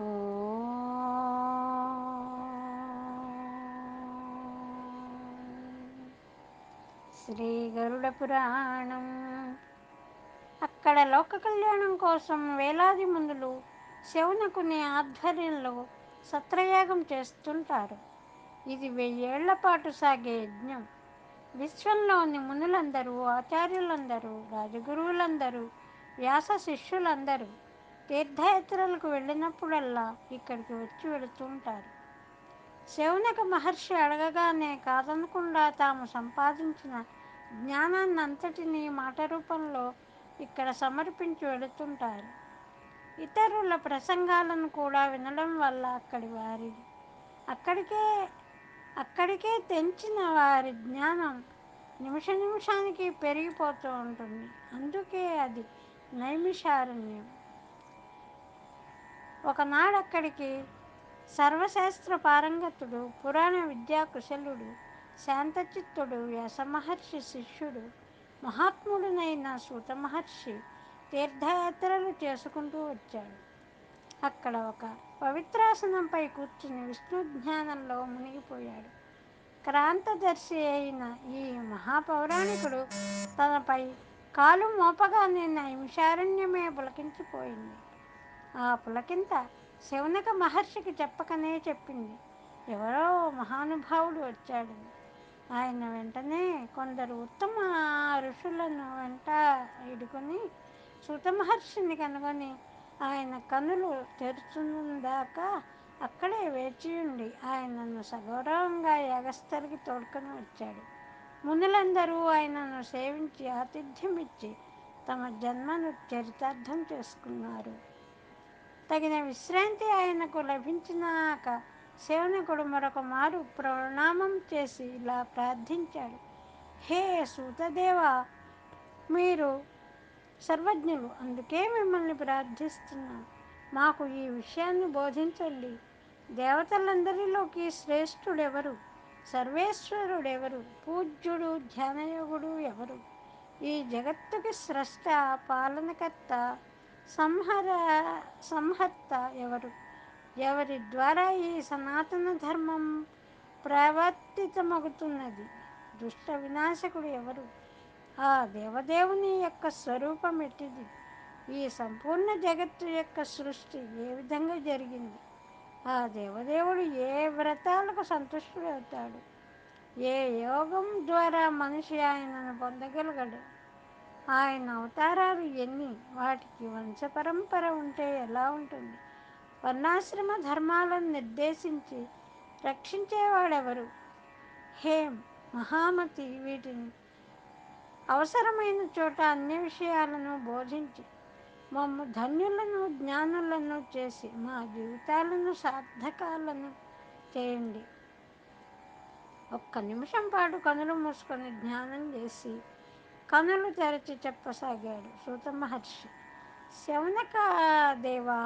శ్రీ గరుడ పురాణం అక్కడ లోక కళ్యాణం కోసం వేలాది మందులు శవునకుని ఆధ్వర్యంలో సత్రయాగం చేస్తుంటారు. ఇది వెయ్యేళ్ళ పాటు సాగే యజ్ఞం. విశ్వంలోని మునులందరూ ఆచార్యులందరూ రాజగురువులందరూ వ్యాస శిష్యులందరూ తీర్థయాత్రలకు వెళ్ళినప్పుడల్లా ఇక్కడికి వచ్చి వెళుతుంటారు. శౌనక మహర్షి అడగగానే కాదనకుండా తాము సంపాదించిన జ్ఞానాన్నంతటినీ మాట రూపంలో ఇక్కడ సమర్పించి వెళుతుంటారు. ఇతరుల ప్రసంగాలను కూడా వినడం వల్ల అక్కడి వారి అక్కడికే అక్కడికే తెంచిన వారి జ్ఞానం నిమిష నిమిషానికి పెరిగిపోతూ ఉంటుంది. అందుకే అది నైమిషారణ్యం. ఒకనాడు అక్కడికి సర్వశాస్త్ర పారంగతుడు పురాణ విద్యా కుశలుడు శాంతచిత్తుడు వ్యాసమహర్షి శిష్యుడు మహాత్ముడునైన సూత మహర్షి తీర్థయాత్రలు చేసుకుంటూ వచ్చాడు. అక్కడ ఒక పవిత్రాసనంపై కూర్చుని విష్ణు జ్ఞానంలో మునిగిపోయాడు. క్రాంతదర్శి అయిన ఈ మహాపౌరాణికుడు తనపై కాలు మోపగానే నైమిషారణ్యమే పులకించిపోయింది. ఆ పులకింత శౌనక మహర్షికి చెప్పకనే చెప్పింది. ఎవరో మహానుభావుడు వచ్చాడు. ఆయన వెంటనే కొందరు ఉత్తమ ఋషులను వెంట ఇడుకొని సుత మహర్షిని కనుగొని ఆయన కనులు తెరుచుందాకా అక్కడే వేచియుండి ఆయనను సగౌరవంగా యాగస్థలికి తోడుకొని వచ్చాడు. మునులందరూ ఆయనను సేవించి ఆతిథ్యం ఇచ్చి తమ జన్మను చరితార్థం చేసుకున్నారు. తగిన విశ్రాంతి ఆయనకు లభించినాక సేవనకుడు మరొక మారు ప్రణామం చేసి ఇలా ప్రార్థించాడు. హే సూతదేవ మీరు సర్వజ్ఞులు అందుకే మిమ్మల్ని ప్రార్థిస్తున్నాను. మాకు ఈ విషయాన్ని బోధించండి. దేవతలందరిలోకి శ్రేష్ఠుడెవరు? సర్వేశ్వరుడెవరు? పూజ్యుడు ధ్యానయోగుడు ఎవరు? ఈ జగత్తుకి స్రష్ట పాలనకర్త సంహర సంహర్త ఎవరు? ఎవరి ద్వారా ఈ సనాతన ధర్మం ప్రవర్తితమగుతున్నది? దుష్ట వినాశకుడు ఎవరు? ఆ దేవదేవుని యొక్క స్వరూపం ఎట్టిది? ఈ సంపూర్ణ జగత్తు యొక్క సృష్టి ఏ విధంగా జరిగింది? ఆ దేవదేవుడు ఏ వ్రతాలకు సంతుష్టుడవుతాడు? ఏ యోగం ద్వారా మనిషి ఆయనను పొందగలగడు? ఆయన అవతారాలు ఎన్ని? వాటికి వంశపరంపర ఉంటే ఎలా ఉంటుంది? వర్ణాశ్రమ ధర్మాలను నిర్దేశించి రక్షించేవాడెవరు? హేం మహామతి వీటిని అవసరమైన చోట అన్ని విషయాలను బోధించి మమ్మ ధన్యులను జ్ఞానులను చేసి మా జీవితాలను సార్థకాలను చేయండి. ఒక్క నిమిషం పాటు కనులు మూసుకొని ధ్యానం చేసి కనులు తెరచి చెప్పసాగాడు సూత మహర్షి. శౌనక దేవా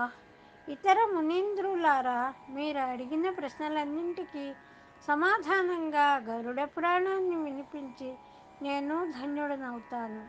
ఇతర మునీంద్రులారా మీరు అడిగిన ప్రశ్నలన్నింటికీ సమాధానంగా గరుడ పురాణాన్ని వినిపించి నేను ధన్యుడనవుతాను.